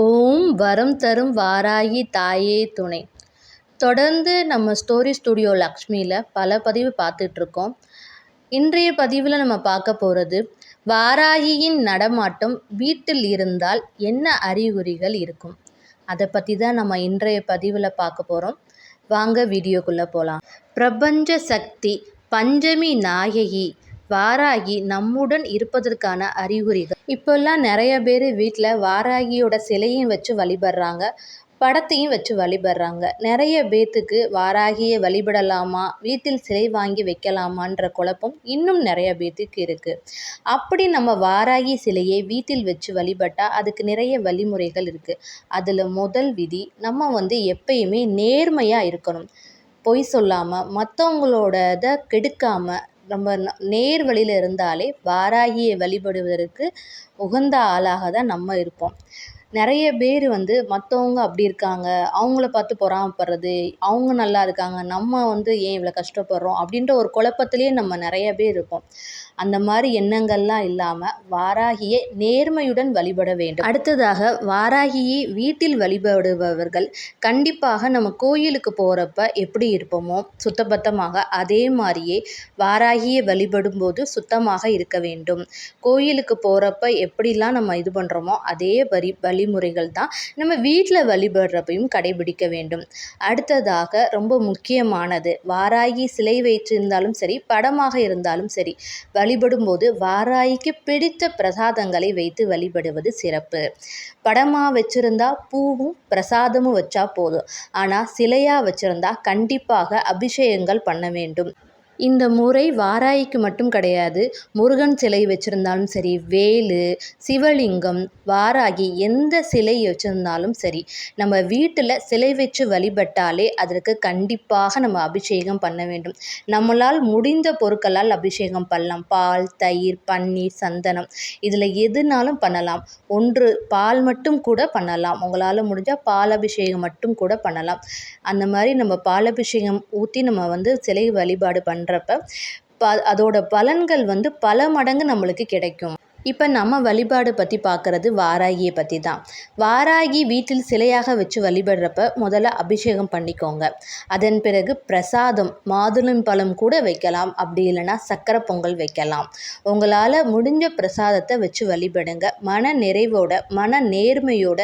ஓம் வரம் தரும் வாராகி தாயே துணை. தொடர்ந்து நம்ம ஸ்டோரி ஸ்டுடியோ லக்ஷ்மியில் பல பதிவு பார்த்துட்ருக்கோம். இன்றைய பதிவில் நம்ம பார்க்க போகிறது வாராகியின் நடமாட்டம் வீட்டில் இருந்தால் என்ன அறிகுறிகள் இருக்கும்? அதை பற்றி தான் நம்ம இன்றைய பதிவில் பார்க்க போகிறோம் வாங்க வீடியோக்குள்ளே போகலாம் பிரபஞ்ச சக்தி பஞ்சமி நாயகி வாராகி நம்முடன் இருப்பதற்கான அறிகுறிகள். இப்போல்லாம் நிறைய பேர் வீட்டில் வாராகியோட சிலையும் வச்சு வழிபடுறாங்க படத்தையும் வச்சு வழிபடுறாங்க. நிறைய பேத்துக்கு வாராகியை வழிபடலாமா வீட்டில் சிலை வாங்கி வைக்கலாமான்ற குழப்பம் இன்னும் நிறைய பேத்துக்கு இருக்குது அப்படி நம்ம வாராகி சிலையை வீட்டில் வச்சு வழிபட்டால் அதுக்கு நிறைய வழிமுறைகள் இருக்குது அதில் முதல் விதி நம்ம வந்து எப்பயுமே நேர்மையாக இருக்கணும். பொய் சொல்லாமல் மற்றவங்களோட இதை கெடுக்காமல் நம்ம நேர் வழியில் இருந்தாலே வாராகியை வழிபடுவதற்கு உகந்த ஆளாக தான் நம்ம இருப்போம். நிறைய பேர் வந்து மற்றவங்க அப்படி இருக்காங்க. அவங்கள பார்த்து பொறாமப்படுறது அவங்க நல்லா இருக்காங்க நம்ம வந்து ஏன் இவ்வளோ கஷ்டப்படுறோம் அப்படின்ற ஒரு குழப்பத்திலேயே நம்ம நிறைய பேர் இருப்போம் அந்த மாதிரி எண்ணங்கள்லாம் இல்லாமல் வாராகியை நேர்மையுடன் வழிபட வேண்டும். அடுத்ததாக வாராகியை வீட்டில் வழிபடுபவர்கள் கண்டிப்பாக நம்ம கோயிலுக்கு போகிறப்ப எப்படி இருப்போமோ சுத்தபத்தமாக அதே மாதிரியே வாராகியை வழிபடும் போது சுத்தமாக இருக்க வேண்டும். கோயிலுக்கு போகிறப்ப எப்படிலாம் நம்ம இது பண்ணுறோமோ அதே வரி வழிமுறைகள் தான் நம்ம வீட்டில் வழிபடுறப்பையும் கடைபிடிக்க வேண்டும். அடுத்ததாக ரொம்ப முக்கியமானது வாராகி சிலை வைத்திருந்தாலும் சரி படமாக இருந்தாலும் சரி வழிபடும்போது வாராய்க்கு பிடித்த பிரசாதங்களை வைத்து வழிபடுவது சிறப்பு. படமாக வச்சுருந்தா பூவும் பிரசாதமும் வச்சா போதும். ஆனால் சிலையாக வச்சுருந்தா கண்டிப்பாக அபிஷேகங்கள் பண்ண வேண்டும். இந்த முறை வாராய்க்கு மட்டும் கிடையாது. முருகன் சிலை வச்சுருந்தாலும் சரி வேலு சிவலிங்கம் வாராகி எந்த சிலை வச்சுருந்தாலும் சரி நம்ம வீட்டில் சிலை வச்சு வழிபட்டாலே அதற்கு கண்டிப்பாக நம்ம அபிஷேகம் பண்ண வேண்டும். நம்மளால் முடிந்த பொருட்களால் அபிஷேகம் பண்ணலாம். பால் தயிர் பன்னீர் சந்தனம். இதில் எதுனாலும் பண்ணலாம். ஒன்று பால் மட்டும் கூட பண்ணலாம். உங்களால் முடிஞ்சால் பால் அபிஷேகம் மட்டும் கூட பண்ணலாம். அந்த மாதிரி நம்ம பால் அபிஷேகம் ஊற்றி நம்ம வந்து சிலை வழிபாடு பண்ணுற பண்ணுறப்ப ப அதோட பலன்கள் வந்து பல மடங்கு நம்மளுக்கு கிடைக்கும். இப்போ நம்ம வழிபாடு பற்றி பார்க்குறது வாராகியை பற்றி தான் வாராகி வீட்டில் சிலையாக வச்சு வழிபடுறப்ப முதல்ல அபிஷேகம் பண்ணிக்கோங்க. அதன் பிறகு பிரசாதம் மாதுளம் பழம் கூட வைக்கலாம். அப்படி இல்லைன்னா சக்கரை பொங்கல் வைக்கலாம். உங்களால் முடிஞ்ச பிரசாதத்தை வச்சு வழிபடுங்க. மன நிறைவோட மன நேர்மையோட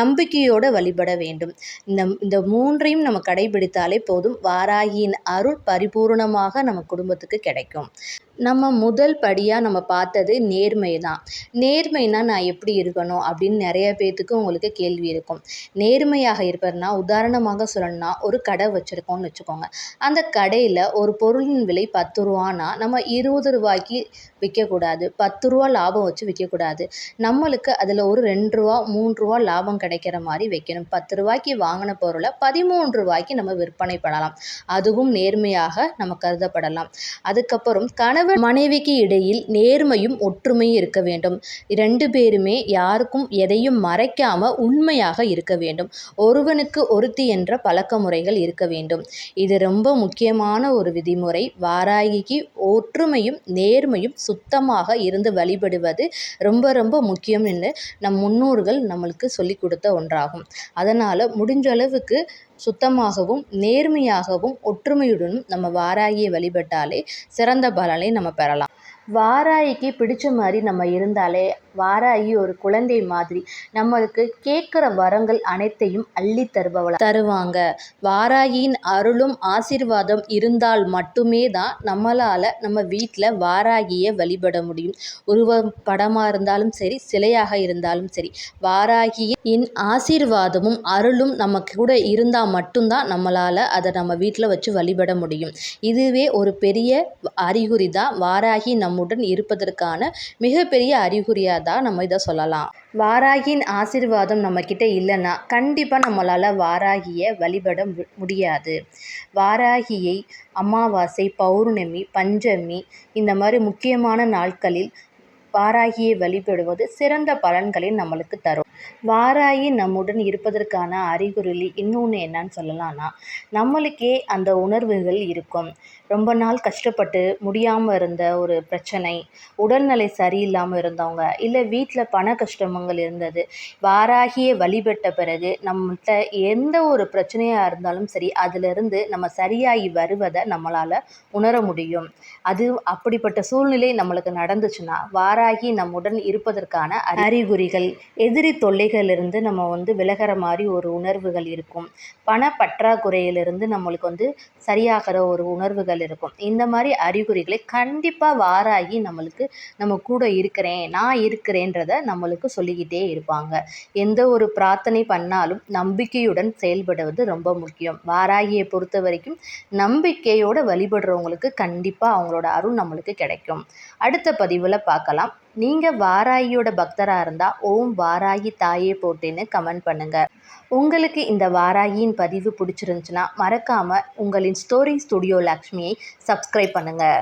நம்பிக்கையோட வழிபட வேண்டும். இந்த இந்த மூன்றையும் நம்ம கடைபிடித்தாலே போதும். வாராகியின் அருள் பரிபூர்ணமாக நம்ம குடும்பத்துக்கு கிடைக்கும். நம்ம முதல் படியாக நம்ம பார்த்தது நேர்மை தான் நேர்மைனா நான் எப்படி இருக்கணும் அப்படின்னு நிறைய பேர்த்துக்கு உங்களுக்கு கேள்வி இருக்கும். நேர்மையாக இருப்பதுனா உதாரணமாக சொல்லணும்னா ஒரு கடை வச்சுருக்கோம்னு வச்சுக்கோங்க. அந்த கடையில் ஒரு பொருளின் விலை பத்து ரூபானா நம்ம இருபது ரூபாய்க்கு விற்கக்கூடாது. பத்து ரூபா லாபம் வச்சு விற்கக்கூடாது. நம்மளுக்கு அதில் ஒரு ரெண்டு ரூபா மூன்று ரூபா லாபம் கிடைக்கிற மாதிரி வைக்கணும். பத்து ரூபாய்க்கு வாங்கின பொருளை பதிமூன்று ரூபாய்க்கு நம்ம விற்பனை பண்ணலாம். அதுவும் நேர்மையாக நம்ம கருதப்படலாம். அதுக்கப்புறம் கணவன் மனைவிக்கு இடையில் நேர்மையும் ஒற்றுமையும் இருக்க வேண்டும். ரெண்டு பேருமே யாருக்கும் எதையும் மறைக்காமல் உண்மையாக இருக்க வேண்டும். ஒருவனுக்கு ஒருத்தி என்ற பழக்க முறைகள் இருக்க வேண்டும். இது ரொம்ப முக்கியமான ஒரு விதிமுறை. வாராகிக்கு ஒற்றுமையும் நேர்மையும் சுத்தமாக இருந்து வழிபடுவது ரொம்ப ரொம்ப முக்கியம் என்று நம் முன்னோர்கள் நம்மளுக்கு சொல்லிக் கொடுத்த ஒன்றாகும். அதனால் முடிஞ்ச அளவுக்கு சுத்தமாகவும் நேர்மையாகவும் ஒற்றுமையுடனும் நம்ம வாராகியை வழிபட்டாலே சிறந்த பலனை நம்ம பெறலாம். வாராயிக்கு பிடிச்ச மாதிரி நம்ம இருந்தாலே வாராகி ஒரு குழந்தை மாதிரி நம்மளுக்கு கேட்குற வரங்கள் அனைத்தையும் அள்ளி தருபவள தருவாங்க. வாராகியின் அருளும் ஆசீர்வாதம் இருந்தால் மட்டுமே தான் நம்மளால் நம்ம வீட்டில் வாராகியை வழிபட முடியும். உருவம் படமாக இருந்தாலும் சரி சிலையாக இருந்தாலும் சரி வாராகியின் ஆசீர்வாதமும் அருளும் நமக்கு கூட இருந்தால் மட்டும்தான் நம்மளால் அதை நம்ம வீட்டில் வச்சு வழிபட முடியும். இதுவே ஒரு பெரிய அறிகுறி தான் வாராகி நம்முடன் இருப்பதற்கான மிகப்பெரிய அறிகுறியாக தான் நம்ம இதை சொல்லலாம். வாராகியின் ஆசீர்வாதம் நம்மக்கிட்ட இல்லைன்னா கண்டிப்பாக நம்மளால் வாராகியை வழிபட முடியாது. வாராகியை அமாவாசை பௌர்ணமி பஞ்சமி இந்த மாதிரி முக்கியமான நாட்களில் வாராகியை வழிபடுவது சிறந்த பலன்களை நம்மளுக்கு தரும். வாராகி நம்முடன் இருப்பதற்கான அறிகுறி இன்னொன்று என்னன்னு சொல்லலாம்னா நம்மளுக்கே அந்த உணர்வுகள் இருக்கும். ரொம்ப நாள் கஷ்டப்பட்டு முடியாமல் இருந்த ஒரு பிரச்சனை உடல்நிலை சரியில்லாமல் இருந்தவங்க இல்லை வீட்டில் பண கஷ்டங்கள் இருந்தது வாராகியை வழிபட்ட பிறகு நம்மகிட்ட எந்த ஒரு பிரச்சனையாக இருந்தாலும் சரி அதிலிருந்து நம்ம சரியாகி வருவதை நம்மளால் உணர முடியும். அது அப்படிப்பட்ட சூழ்நிலை நம்மளுக்கு நடந்துச்சுன்னா வாராகி நம்முடன் இருப்பதற்கான அறிகுறிகள் எதிரி தொல்லைகளிலிருந்து நம்ம வந்து விலகிற மாதிரி ஒரு உணர்வுகள் இருக்கும். பண பற்றாக்குறையிலிருந்து நம்மளுக்கு வந்து சரியாகிற ஒரு உணர்வுகள் இருக்கும். இந்த மாதிரி அறிகுறிகளை கண்டிப்பாக வாராகி நம்மளுக்கு நம்ம கூட இருக்கிறேன் நான் இருக்கிறேன்றத நம்மளுக்கு சொல்லிக்கிட்டே இருப்பாங்க. எந்த ஒரு பிரார்த்தனை பண்ணாலும் நம்பிக்கையுடன் செயல்படுவது ரொம்ப முக்கியம். வாராகியை பொறுத்த வரைக்கும் நம்பிக்கையோடு வழிபடுறவங்களுக்கு கண்டிப்பாக அவங்களோட அருள் நம்மளுக்கு கிடைக்கும். அடுத்த பதிவில் பார்க்கலாம். நீங்கள் வாராகியோட பக்தராக இருந்தால் ஓம் வாராகி தாயே போட்டேன்னு கமெண்ட் பண்ணுங்கள் உங்களுக்கு இந்த வாராகியின் பதிவு பிடிச்சிருந்துச்சுன்னா மறக்காமல் உங்களின் ஸ்டோரி ஸ்டுடியோ லக்ஷ்மியை சப்ஸ்கிரைப் பண்ணுங்கள்